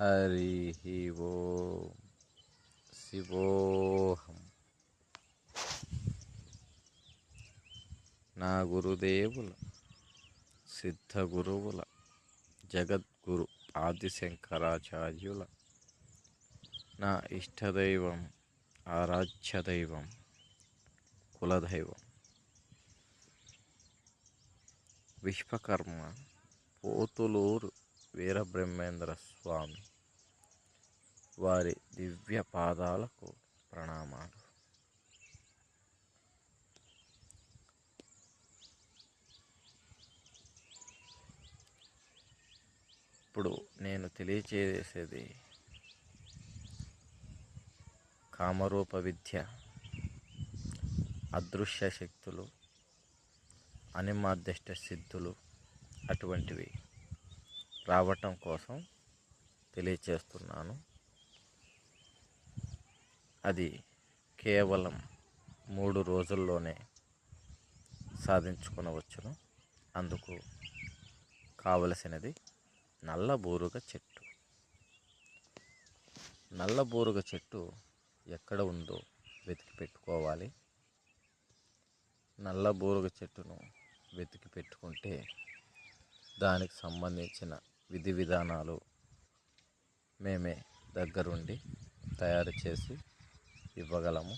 హరి ఓం శివోహం నా గురుదేవుల సిద్ధ గురువుల జగద్గురు ఆదిశంకరాచార్యుల నా ఇష్టదైవం ఆరాధ్య దైవం కులదైవం. విశ్వకర్మ పోతులూరు వీరబ్రహ్మేంద్ర స్వామి వారి దివ్య పాదాలకు ప్రణామాలు. ఇప్పుడు నేను తెలియచేసేది కామరూప విద్య అదృశ్య శక్తులు అనిమాధ్యష్ట సిద్ధులు అటువంటివి రావటం కోసం తెలియచేస్తున్నాను. అది కేవలం మూడు రోజుల్లోనే సాధించుకునవచ్చును. అందుకు కావలసినది నల్ల బూరుగ చెట్టు. నల్ల బూరుగ చెట్టు ఎక్కడ ఉందో వెతికి పెట్టుకోవాలి. నల్ల బూరుగ చెట్టును వెతికి పెట్టుకుంటే దానికి సంబంధించిన విధి విధానాలు మేమే దగ్గరుండి తయారు చేసి ఇవ్వగలము?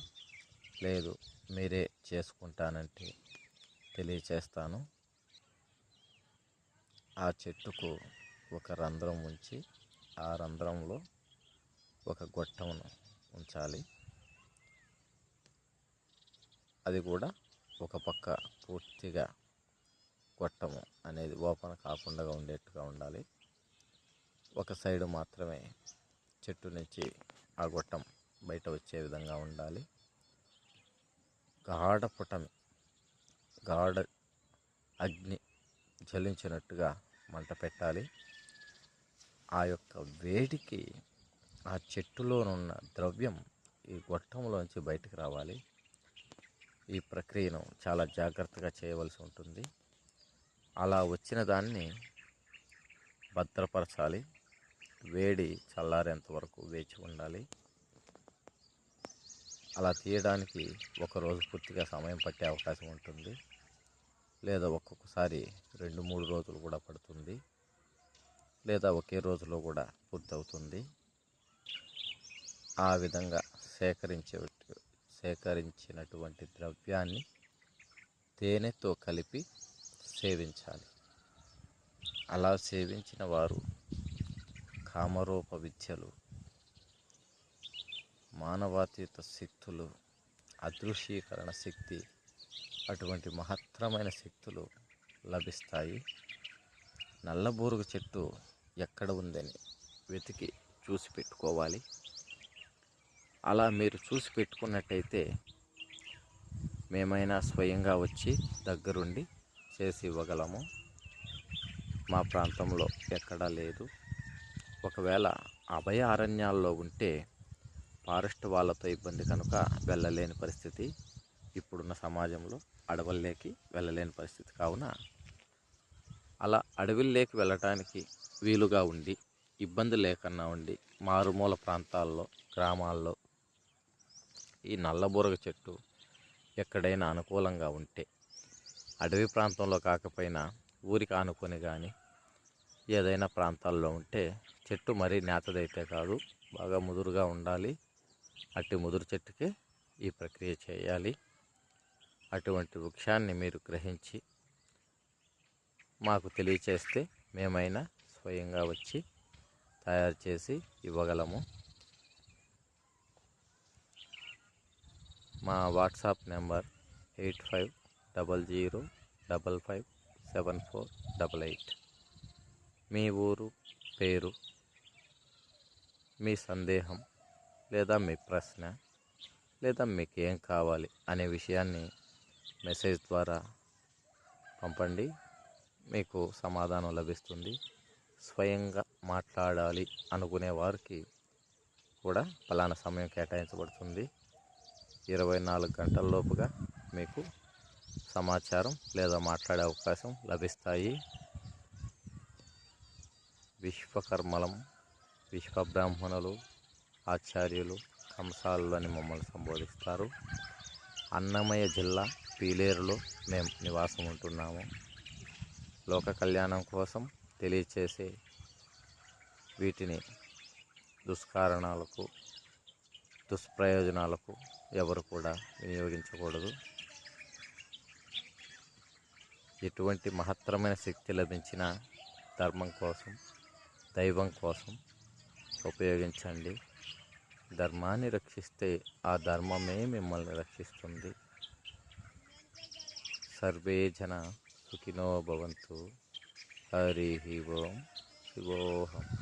లేదు మీరే చేసుకుంటానంటే తెలియచేస్తాను. ఆ చెట్టుకు ఒక రంధ్రం ఉంచి ఆ రంధ్రంలో ఒక గొట్టమును ఉంచాలి. అది కూడా ఒక పక్క పూర్తిగా గొట్టము అనేది ఓపెన్ కాకుండా ఉండేట్టుగా ఉండాలి. ఒక సైడు మాత్రమే చెట్టు నుంచి ఆ గొట్టం బయట వచ్చే విధంగా ఉండాలి. గాఢ పుటమి గాఢ అగ్ని జ్వలించినట్టుగా మంట పెట్టాలి. ఆ యొక్క వేడికి ఆ చెట్టులోనున్న ద్రవ్యం ఈ గొట్టంలోంచి బయటకు రావాలి. ఈ ప్రక్రియను చాలా జాగ్రత్తగా చేయవలసి ఉంటుంది. అలా వచ్చిన దాన్ని భద్రపరచాలి. వేడి చల్లారేంత వరకు వేచి ఉండాలి. అలా తీయడానికి ఒక రోజు పూర్తిగా సమయం పట్టే అవకాశం ఉంటుంది. లేదా ఒక్కొక్కసారి రెండు మూడు రోజులు కూడా పడుతుంది. లేదా ఒకే రోజులో కూడా పూర్తవుతుంది. ఆ విధంగా సేకరించే సేకరించినటువంటి ద్రవ్యాన్ని తేనెతో కలిపి సేవించాలి. అలా సేవించిన వారు కామరూప విద్యలు మానవాతీత శక్తులు అదృశ్యీకరణ శక్తి అటువంటి మహత్తరమైన శక్తులు లభిస్తాయి. నల్లబూరుగు చెట్టు ఎక్కడ ఉందని వెతికి చూసి పెట్టుకోవాలి. అలా మీరు చూసి పెట్టుకున్నట్టయితే మేమైనా స్వయంగా వచ్చి దగ్గరుండి చేసి ఇవ్వగలము. మా ప్రాంతంలో ఎక్కడా లేదు. ఒకవేళ అభయ అరణ్యాల్లో ఉంటే ఫారెస్ట్ వాళ్ళతో ఇబ్బంది కనుక వెళ్ళలేని పరిస్థితి ఇప్పుడున్న సమాజంలో అడవుల్లోకి వెళ్ళలేని పరిస్థితి కావున అలా అడవిల్లోకి వెళ్ళటానికి వీలుగా ఉండి ఇబ్బంది లేకుండా ఉండి మారుమూల ప్రాంతాల్లో గ్రామాల్లో ఈ నల్లబూరగ చెట్టు ఎక్కడైనా అనుకూలంగా ఉంటే అడవి ప్రాంతంలో కాకపోయినా ఊరికి ఆనుకొని కానీ ఏదైనా ప్రాంతాల్లో ఉంటే చెట్టు మరీ నేతదైతే కాదు బాగా ముదురుగా ఉండాలి అట్టి ముదురు చెట్టుకి ఈ ప్రక్రియ చేయాలి. అటువంటి వృక్షాన్ని మీరు గ్రహించి మాకు తెలియచేస్తే మేమైనా స్వయంగా వచ్చి తయారు చేసి ఇవ్వగలము. మా WhatsApp number eight five double zero double five seven four double eight. మీ ఊరు పేరు మీ సందేహం లేదా మీ ప్రశ్న లేదా మీకు ఏం కావాలి అనే విషయాన్ని మెసేజ్ ద్వారా పంపండి. మీకు సమాధానం లభిస్తుంది. స్వయంగా మాట్లాడాలి అనుకునే వారికి కూడా ఫలానా సమయం కేటాయించబడుతుంది. ఇరవై నాలుగు గంటలలోపుగా మీకు సమాచారం లేదా మాట్లాడే అవకాశం లభిస్తాయి. విశ్వకర్మలం విశ్వబ్రాహ్మణులు ఆచార్యులు కంసాలని అని మమ్మల్ని సంబోధిస్తారు. అన్నమయ్య జిల్లా పీలేరులో మేము నివాసం ఉంటున్నాము. లోక కళ్యాణం కోసం తెలియచేసే వీటిని దుష్కారణాలకు దుష్ప్రయోజనాలకు ఎవరు కూడా వినియోగించకూడదు. ఎటువంటి మహత్తరమైన శక్తి లభించిన ధర్మం కోసం దైవం కోసం ఉపయోగించండి. ధర్మాన్ని రక్షిస్తే ఆ ధర్మమే మిమ్మల్ని రక్షిస్తుంది. సర్వే జన సుఖినో భవంతు. హరి ఓం. శివోహం